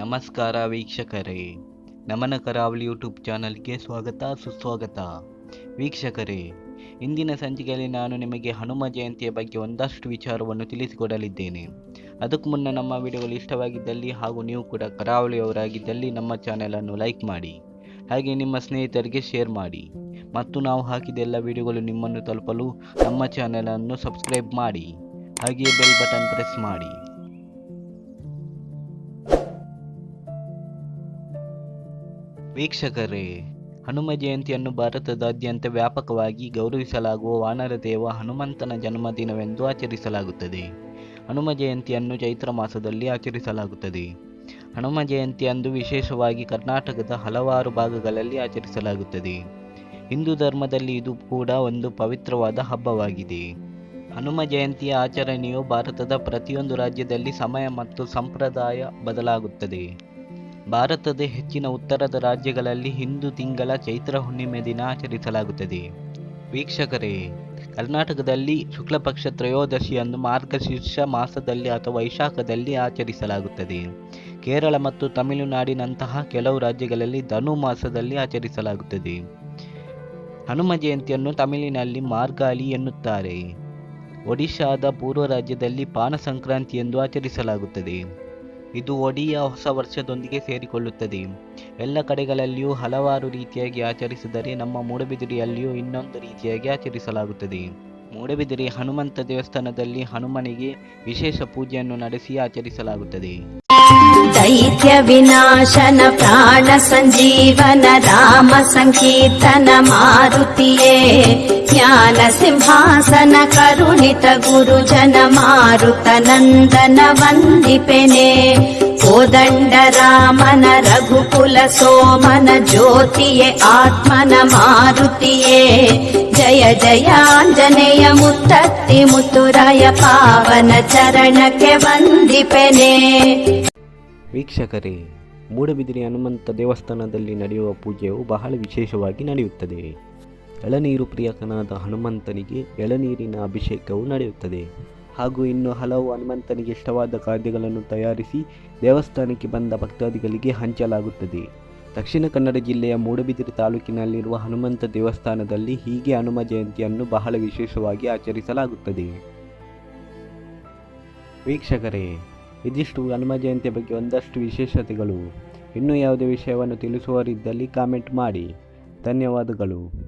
ನಮಸ್ಕಾರ ವೀಕ್ಷಕರೇ. ನಮನ ಕರಾವಳಿ ಯೂಟ್ಯೂಬ್ ಚಾನಲ್ಗೆ ಸ್ವಾಗತ, ಸುಸ್ವಾಗತ. ವೀಕ್ಷಕರೇ, ಇಂದಿನ ಸಂಚಿಕೆಯಲ್ಲಿ ನಾನು ನಿಮಗೆ ಹನುಮ ಜಯಂತಿಯ ಬಗ್ಗೆ ಒಂದಷ್ಟು ವಿಚಾರವನ್ನು ತಿಳಿಸಿಕೊಡಲಿದ್ದೇನೆ. ಅದಕ್ಕೂ ಮುನ್ನ ನಮ್ಮ ವಿಡಿಯೋಗಳು ಇಷ್ಟವಾಗಿದ್ದಲ್ಲಿ ಹಾಗೂ ನೀವು ಕೂಡ ಕರಾವಳಿಯವರಾಗಿದ್ದಲ್ಲಿ ನಮ್ಮ ಚಾನೆಲನ್ನು ಲೈಕ್ ಮಾಡಿ, ಹಾಗೆ ನಿಮ್ಮ ಸ್ನೇಹಿತರಿಗೆ ಶೇರ್ ಮಾಡಿ ಮತ್ತು ನಾವು ಹಾಕಿದ ಎಲ್ಲ ವಿಡಿಯೋಗಳು ನಿಮ್ಮನ್ನು ತಲುಪಲು ನಮ್ಮ ಚಾನೆಲನ್ನು ಸಬ್ಸ್ಕ್ರೈಬ್ ಮಾಡಿ, ಹಾಗೆಯೇ ಬೆಲ್ ಬಟನ್ ಪ್ರೆಸ್ ಮಾಡಿ. ವೀಕ್ಷಕರೇ, ಹನುಮ ಜಯಂತಿಯನ್ನು ಭಾರತದಾದ್ಯಂತ ವ್ಯಾಪಕವಾಗಿ ಗೌರವಿಸಲಾಗುವ ವಾನರ ದೇವ ಹನುಮಂತನ ಜನ್ಮದಿನವೆಂದು ಆಚರಿಸಲಾಗುತ್ತದೆ. ಹನುಮ ಜಯಂತಿಯನ್ನು ಚೈತ್ರ ಮಾಸದಲ್ಲಿ ಆಚರಿಸಲಾಗುತ್ತದೆ. ಹನುಮ ಜಯಂತಿಯಂದು ವಿಶೇಷವಾಗಿ ಕರ್ನಾಟಕದ ಹಲವಾರು ಭಾಗಗಳಲ್ಲಿ ಆಚರಿಸಲಾಗುತ್ತದೆ. ಹಿಂದೂ ಧರ್ಮದಲ್ಲಿ ಇದು ಕೂಡ ಒಂದು ಪವಿತ್ರವಾದ ಹಬ್ಬವಾಗಿದೆ. ಹನುಮ ಜಯಂತಿಯ ಆಚರಣೆಯು ಭಾರತದ ಪ್ರತಿಯೊಂದು ರಾಜ್ಯದಲ್ಲಿ ಸಮಯ ಮತ್ತು ಸಂಪ್ರದಾಯ ಬದಲಾಗುತ್ತದೆ. ಭಾರತದ ಹೆಚ್ಚಿನ ಉತ್ತರದ ರಾಜ್ಯಗಳಲ್ಲಿ ಹಿಂದೂ ತಿಂಗಳ ಚೈತ್ರ ಹುಣ್ಣಿಮೆ ದಿನ ಆಚರಿಸಲಾಗುತ್ತದೆ. ವೀಕ್ಷಕರೇ, ಕರ್ನಾಟಕದಲ್ಲಿ ಶುಕ್ಲಪಕ್ಷ ತ್ರಯೋದಶಿಯನ್ನು ಮಾರ್ಗಶೀರ್ಷ ಮಾಸದಲ್ಲಿ ಅಥವಾ ವೈಶಾಖದಲ್ಲಿ ಆಚರಿಸಲಾಗುತ್ತದೆ. ಕೇರಳ ಮತ್ತು ತಮಿಳುನಾಡಿನಂತಹ ಕೆಲವು ರಾಜ್ಯಗಳಲ್ಲಿ ಧನು ಮಾಸದಲ್ಲಿ ಆಚರಿಸಲಾಗುತ್ತದೆ. ಹನುಮ ಜಯಂತಿಯನ್ನು ತಮಿಳಿನಲ್ಲಿ ಮಾರ್ಗಾಳಿ ಎನ್ನುತ್ತಾರೆ. ಒಡಿಶಾದ ಪೂರ್ವ ರಾಜ್ಯದಲ್ಲಿ ಪಾನ ಸಂಕ್ರಾಂತಿ ಎಂದು ಆಚರಿಸಲಾಗುತ್ತದೆ. ಇದು ಒಡಿಯ ಹೊಸ ವರ್ಷದೊಂದಿಗೆ ಸೇರಿಕೊಳ್ಳುತ್ತದೆ ಎಲ್ಲ ಕಡೆಗಳಲ್ಲಿಯೂ ಹಲವಾರು ರೀತಿಯಾಗಿ ಆಚರಿಸಿದರೆ ನಮ್ಮ ಮೂಡಬಿದಿರೆಯಲ್ಲಿಯೂ ಇನ್ನೊಂದು ರೀತಿಯಾಗಿ ಆಚರಿಸಲಾಗುತ್ತದೆ ಮೂಡಬಿದಿರೆ ಹನುಮಂತ ದೇವಸ್ಥಾನದಲ್ಲಿ ಹನುಮನಿಗೆ ವಿಶೇಷ ಪೂಜೆಯನ್ನು ನಡೆಸಿ ಆಚರಿಸಲಾಗುತ್ತದೆ द्य विनाशन प्राण सञ्जीवन राम सङ्कीर्तन मारुतिये ज्ञान सिंहासन करुणित गुरुजन मारुत नन्दन वन्दिपे कोदण्ड रामन रघुकुल सोमन ज्योतिये आत्मन मारुतिये जय जयाञ्जनेय मुत्तत्ति चरण पावन चरणके वन्दिपने। ವೀಕ್ಷಕರೇ, ಮೂಡಬಿದಿರೆ ಹನುಮಂತ ದೇವಸ್ಥಾನದಲ್ಲಿ ನಡೆಯುವ ಪೂಜೆಯು ಬಹಳ ವಿಶೇಷವಾಗಿ ನಡೆಯುತ್ತದೆ. ಎಳನೀರು ಪ್ರಿಯಕನಾದ ಹನುಮಂತನಿಗೆ ಎಳನೀರಿನ ಅಭಿಷೇಕವು ನಡೆಯುತ್ತದೆ. ಹಾಗೂ ಇನ್ನು ಹಲವು ಹನುಮಂತನಿಗೆ ಇಷ್ಟವಾದ ಖಾದ್ಯಗಳನ್ನು ತಯಾರಿಸಿ ದೇವಸ್ಥಾನಕ್ಕೆ ಬಂದ ಭಕ್ತಾದಿಗಳಿಗೆ ಹಂಚಲಾಗುತ್ತದೆ. ದಕ್ಷಿಣ ಕನ್ನಡ ಜಿಲ್ಲೆಯ ಮೂಡಬಿದಿರೆ ತಾಲೂಕಿನಲ್ಲಿರುವ ಹನುಮಂತ ದೇವಸ್ಥಾನದಲ್ಲಿ ಹೀಗೆ ಹನುಮ ಜಯಂತಿಯನ್ನು ಬಹಳ ವಿಶೇಷವಾಗಿ ಆಚರಿಸಲಾಗುತ್ತದೆ. ವೀಕ್ಷಕರೇ ಇದಿಷ್ಟು ಹನುಮ ಜಯಂತಿಯ ಬಗ್ಗೆ ಒಂದಷ್ಟು ವಿಶೇಷತೆಗಳು. ಇನ್ನೂ ಯಾವುದೇ ವಿಷಯವನ್ನು ತಿಳಿಸುವರಿದ್ದಲ್ಲಿ ಕಾಮೆಂಟ್ ಮಾಡಿ. ಧನ್ಯವಾದಗಳು.